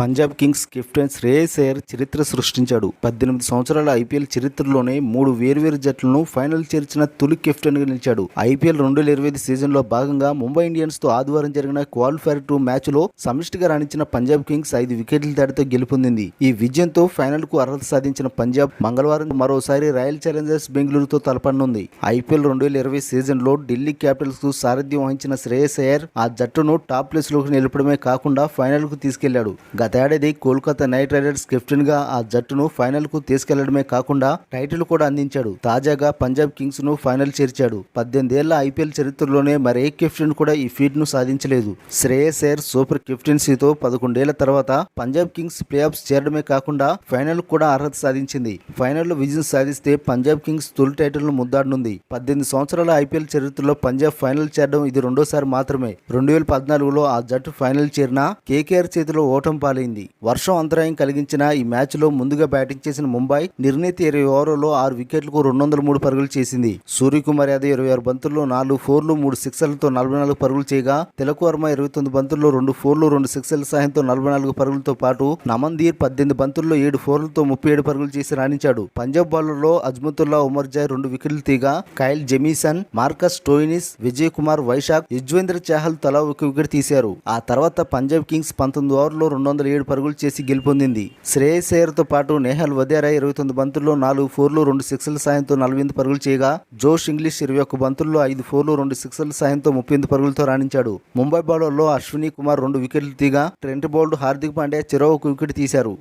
Punjab Kings captain Shreyas Iyer చరిత్ర సృష్టించాడు. పద్దెనిమిది సంవత్సరాల ఐపీఎల్ చరిత్రలోనే మూడు వేర్వేరు జట్లను ఫైనల్ చేర్చిన తొలి కెప్టెన్గా నిలిచాడు. ఐపీఎల్ రెండు వేల ఇరవై ఐదు సీజన్లో భాగంగా ముంబై ఇండియన్స్తో ఆదివారం జరిగిన క్వాలిఫైర్ టూ మ్యాచ్లో సమిష్టిగా రాణించిన పంజాబ్ కింగ్స్ ఐదు వికెట్ల తేడాతో గెలుపొందింది. ఈ విజయంతో ఫైనల్కు అర్హత సాధించిన పంజాబ్ మంగళవారం మరోసారి రాయల్ ఛాలెంజర్స్ బెంగళూరుతో తలపడనుంది. ఐపీఎల్ రెండు వేల ఇరవై సీజన్లో ఢిల్లీ క్యాపిటల్స్కు సారథ్యం వహించిన శ్రేయస్ అయ్యర్ ఆ జట్టును టాప్ ప్లేస్లోకి నిలపడమే కాకుండా ఫైనల్కు తీసుకెళ్ళాడు. గతేడాది కోల్కతా నైట్ రైడర్స్ కెప్టెన్గా ఆ జట్టును ఫైనల్కు తీసుకెళ్ళడమే కాకుండా టైటిల్ కూడా అందించాడు. తాజాగా పంజాబ్ కింగ్స్ను ఫైనల్ చేర్చాడు. పద్దెనిమిదేళ్ళ ఐపీఎల్ చరిత్రలోనే మరే కెప్టెన్ కూడా ఈ ఫీట్ను సాధించలేదు. శ్రేయస్ అయ్యర్ సూపర్ కెప్టెన్సీతో పదకొండేళ్ళ తర్వాత పంజాబ్ కింగ్స్ ప్లే ఆఫ్స్ చేరడమే కాకుండా ఫైనల్ కూడా అర్హత సాధించింది. ఫైనల్లో విజయం సాధిస్తే పంజాబ్ కింగ్స్ తొలి టైటిల్ను ముద్దాడనుంది. పద్దెనిమిది సంవత్సరాల ఐపీఎల్ చరిత్రలో పంజాబ్ ఫైనల్ చేరడం ఇది రెండోసారి మాత్రమే. రెండు వేల పద్నాలుగులో ఆ జట్టు ఫైనల్ చేరిన కేకేఆర్ చేతిలో ఓటం పాలైంది వర్షం అంతరాయం కలిగించిన ఈ మ్యాచ్లో ముందుగా బ్యాటింగ్ చేసిన ముంబై నిర్ణీత ఇరవై ఓవర్లలో ఆరు వికెట్లకు రెండు వందల మూడు పరుగులు చేసింది. సూర్యకుమార్ యాదవ్ ఇరవై ఆరు బంతుల్లో నాలుగు ఫోర్లు మూడు సిక్సర్లతో నలభై నాలుగు పరుగులు చేయగా తిలక్ వర్మ ఇరవై తొమ్మిది బంతుల్లో రెండు ఫోర్లు రెండు సిక్సర్ల సాయంతో నలభై నాలుగు పరుగులతో పాటు నమందీర్ పద్దెనిమిది బంతుల్లో ఏడు ఫోర్లతో ముప్పై ఏడు పరుగులు చేసి రాణించాడు. పంజాబ్ బౌలర్లో అజ్మతుల్లా ఉమర్ జాయ్ రెండు వికెట్లు తీగా Kyle Jamieson Marcus Stoinis Vijay Kumar Vyshak Yuzvendra Chahal తలా ఒక వికెట్ తీశారు. ఆ తర్వాత పంజాబ్ కింగ్స్ పంతొమ్మిది ఓవర్లో రెండు వందల ఏడు పరుగులు చేసి గెలుపొందింది. శ్రేయస్ అయ్యర్తో పాటు నేహల్ వదేరా ఇరవై తొమ్మిది బంతుల్లో నాలుగు ఫోర్లు రెండు సిక్స్ల సాయంతో నలభై ఎనిమిది పరుగులు చేయగా జోష్ ఇంగ్లీష్ ఇరవై ఒక్క బంతుల్లో ఐదు ఫోర్లు రెండు సిక్స్ల సాయంతో ముప్పై ఎనిమిది పరుగులతో రాణించాడు. ముంబై బౌలర్లో అశ్విని కుమార్ రెండు వికెట్లు తీగా ట్రెంట్ బౌల్డ్ హార్దిక్ పాండ్యా చెరో ఒక వికెట్ తీశారు.